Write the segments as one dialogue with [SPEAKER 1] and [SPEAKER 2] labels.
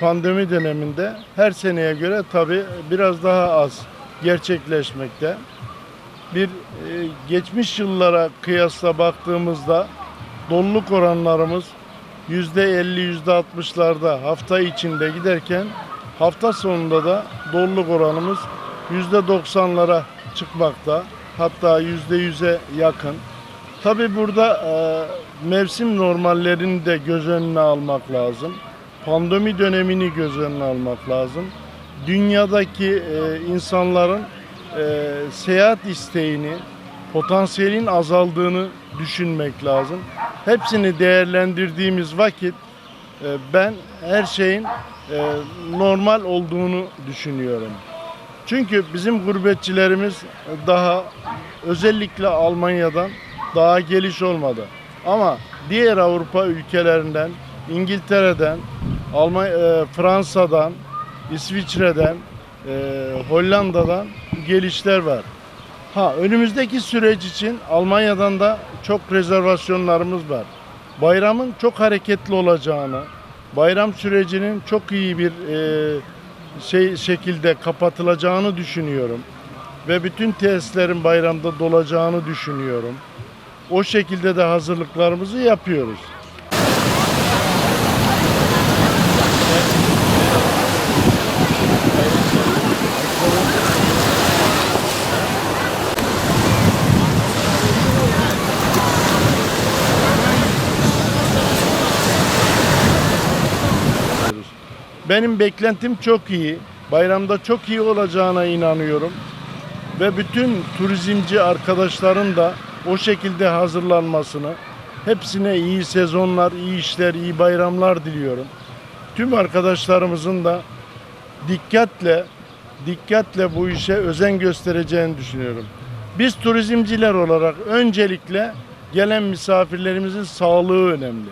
[SPEAKER 1] Pandemi döneminde her seneye göre tabii biraz daha az gerçekleşmekte. Bir e, geçmiş yıllara kıyasla baktığımızda doluluk oranlarımız %50 %60'larda hafta içinde giderken hafta sonunda da doluluk oranımız %90'lara çıkmakta. Hatta %100'e yakın. Tabi burada e, mevsim normallerini de göz önüne almak lazım. Pandemi dönemini göz önüne almak lazım. Dünyadaki e, insanların e, seyahat isteğini, potansiyelin azaldığını düşünmek lazım. Hepsini değerlendirdiğimiz vakit e, ben her şeyin e, normal olduğunu düşünüyorum. Çünkü bizim gurbetçilerimiz daha özellikle Almanya'dan daha geliş olmadı. Ama diğer Avrupa ülkelerinden, İngiltere'den, Almanya, e, Fransa'dan, İsviçre'den, e, Hollanda'dan gelişler var. Ha önümüzdeki süreç için Almanya'dan da çok rezervasyonlarımız var. Bayramın çok hareketli olacağını, bayram sürecinin çok iyi bir e, şey şekilde kapatılacağını düşünüyorum ve bütün tesislerin bayramda dolacağını düşünüyorum. O şekilde de hazırlıklarımızı yapıyoruz. Benim beklentim çok iyi. Bayramda çok iyi olacağına inanıyorum. Ve bütün turizmci arkadaşların da o şekilde hazırlanmasını, hepsine iyi sezonlar, iyi işler, iyi bayramlar diliyorum. Tüm arkadaşlarımızın da dikkatle, dikkatle bu işe özen göstereceğini düşünüyorum. Biz turizmciler olarak öncelikle gelen misafirlerimizin sağlığı önemli.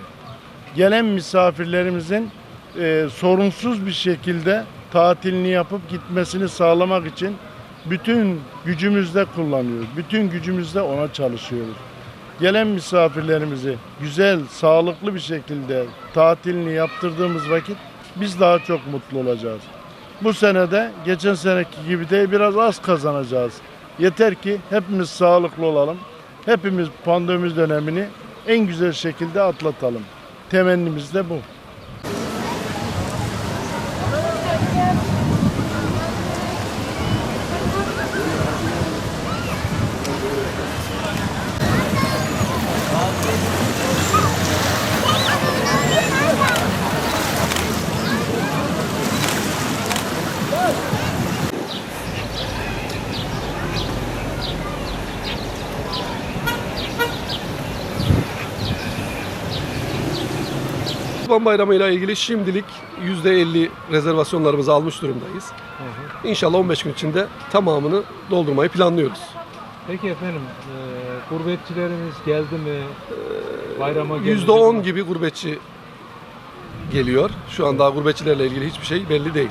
[SPEAKER 1] Gelen misafirlerimizin e, sorunsuz bir şekilde tatilini yapıp gitmesini sağlamak için bütün gücümüzle kullanıyoruz. Bütün gücümüzle ona çalışıyoruz. Gelen misafirlerimizi güzel, sağlıklı bir şekilde tatilini yaptırdığımız vakit biz daha çok mutlu olacağız. Bu sene de geçen seneki gibi de biraz az kazanacağız. Yeter ki hepimiz sağlıklı olalım. Hepimiz pandemi dönemini en güzel şekilde atlatalım. Temennimiz de bu.
[SPEAKER 2] Kurban Bayramı ile ilgili şimdilik %50 rezervasyonlarımızı almış durumdayız. İnşallah 15 gün içinde tamamını doldurmayı planlıyoruz.
[SPEAKER 3] Peki efendim, e, gurbetçilerimiz geldi mi? Bayrama gelecek
[SPEAKER 2] %10
[SPEAKER 3] mi?
[SPEAKER 2] gibi gurbetçi geliyor. Şu an daha gurbetçilerle ilgili hiçbir şey belli değil.